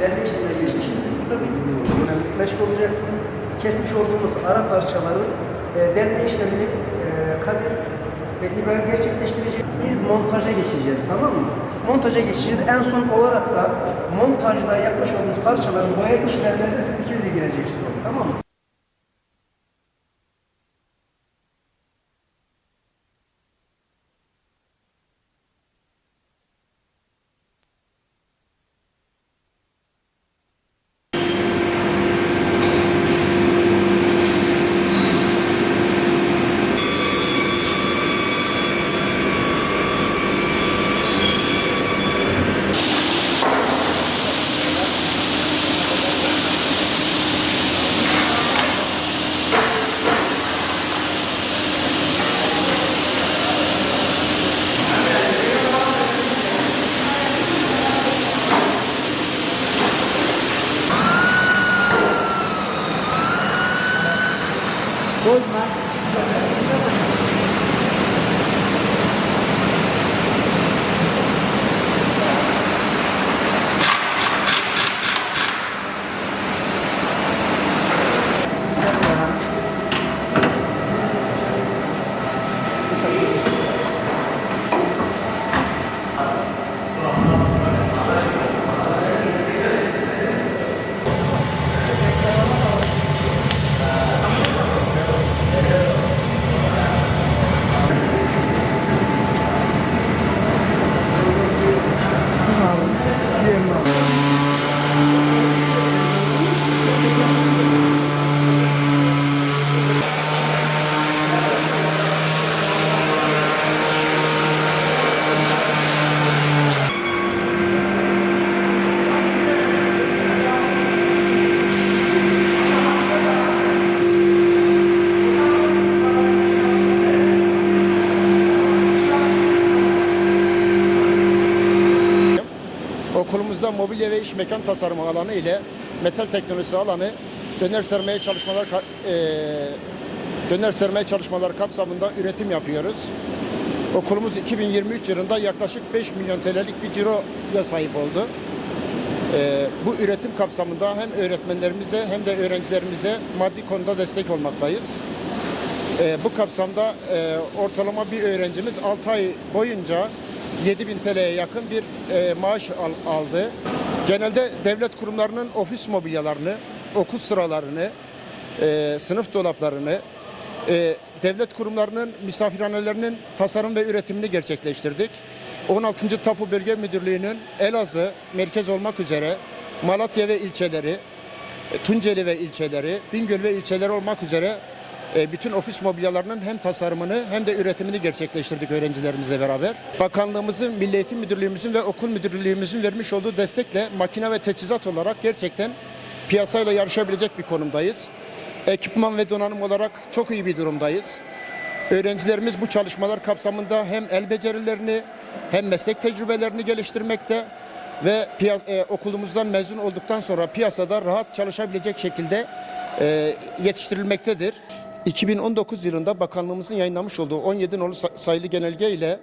derme işlemine geçti. Şimdi biz burada bir yani meşgul olacaksınız. Kesmiş olduğumuz ara parçaları e, derme işlemini e, Kadir ve İbrahim gerçekleştirecek. Biz montaja geçeceğiz tamam mı? Montaja geçeceğiz. En son olarak da montajda yapmış olduğumuz parçaların boya işlemlerinde siz ikiniz de gireceksiniz. Tamam mı? Thank you. Ve iş mekan tasarımı alanı ile metal teknolojisi alanı döner sermaye çalışmalar eee, döner sermaye çalışmaları kapsamında üretim yapıyoruz. Okulumuz 2023 yılında yaklaşık 5 milyon TL'lik bir ciroya sahip oldu. Eee, bu üretim kapsamında hem öğretmenlerimize hem de öğrencilerimize maddi konuda destek olmaktayız. Ee, bu kapsamda e, ortalama bir öğrencimiz 6 ay boyunca 7000 TL'ye yakın bir e, maaş al- aldı. Genelde devlet kurumlarının ofis mobilyalarını, okul sıralarını, e, sınıf dolaplarını, e, devlet kurumlarının misafirhanelerinin tasarım ve üretimini gerçekleştirdik. 16. Tapu Bölge Müdürlüğü'nün Elazığ merkez olmak üzere Malatya ve ilçeleri, Tunceli ve ilçeleri, Bingöl ve ilçeleri olmak üzere bütün ofis mobilyalarının hem tasarımını hem de üretimini gerçekleştirdik öğrencilerimizle beraber. Bakanlığımızın, Milli Eğitim Müdürlüğümüzün ve okul müdürlüğümüzün vermiş olduğu destekle makine ve teçhizat olarak gerçekten piyasayla yarışabilecek bir konumdayız. Ekipman ve donanım olarak çok iyi bir durumdayız. Öğrencilerimiz bu çalışmalar kapsamında hem el becerilerini hem meslek tecrübelerini geliştirmekte ve e, okulumuzdan mezun olduktan sonra piyasada rahat çalışabilecek şekilde e, yetiştirilmektedir. 2019 yılında bakanlığımızın yayınlamış olduğu 17 nolu sa- sayılı genelge ile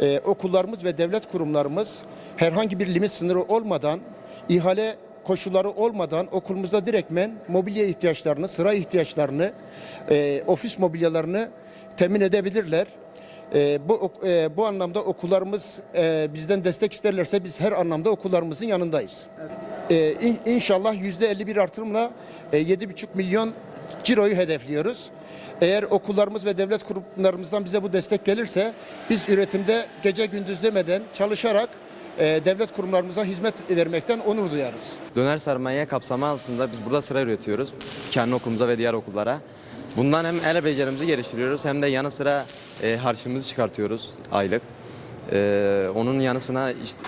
e, okullarımız ve devlet kurumlarımız herhangi bir limit sınırı olmadan ihale koşulları olmadan okulumuzda direktmen mobilya ihtiyaçlarını, sıra ihtiyaçlarını, e, ofis mobilyalarını temin edebilirler. E, bu e, bu anlamda okullarımız e, bizden destek isterlerse biz her anlamda okullarımızın yanındayız. E, in- inşallah yüzde 51 artırımla e, 7,5 milyon ciroyu hedefliyoruz. Eğer okullarımız ve devlet kurumlarımızdan bize bu destek gelirse biz üretimde gece gündüz demeden çalışarak e, devlet kurumlarımıza hizmet vermekten onur duyarız. Döner sermaye kapsamı altında biz burada sıra üretiyoruz. Kendi okulumuza ve diğer okullara. Bundan hem el becerimizi geliştiriyoruz hem de yanı sıra e, harçlığımızı çıkartıyoruz aylık. E, onun yanı sıra işte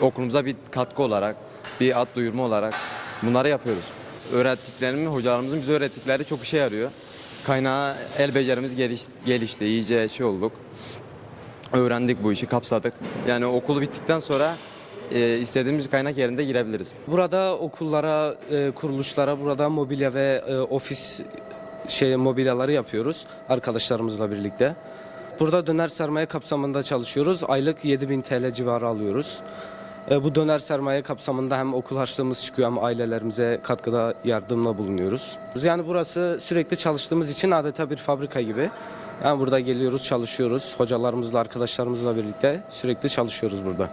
okulumuza bir katkı olarak, bir ad duyurma olarak bunları yapıyoruz. Öğrettiklerimi, hocalarımızın bize öğrettikleri çok işe yarıyor. Kaynağı el becerimiz geliş, gelişti, iyice şey olduk. Öğrendik bu işi, kapsadık. Yani okulu bittikten sonra e, istediğimiz kaynak yerinde girebiliriz. Burada okullara, e, kuruluşlara burada mobilya ve e, ofis şey mobilyaları yapıyoruz arkadaşlarımızla birlikte. Burada döner sermaye kapsamında çalışıyoruz. Aylık 7000 TL civarı alıyoruz. E, bu döner sermaye kapsamında hem okul harçlığımız çıkıyor hem ailelerimize katkıda yardımla bulunuyoruz. Yani burası sürekli çalıştığımız için adeta bir fabrika gibi. Yani burada geliyoruz, çalışıyoruz. Hocalarımızla, arkadaşlarımızla birlikte sürekli çalışıyoruz burada.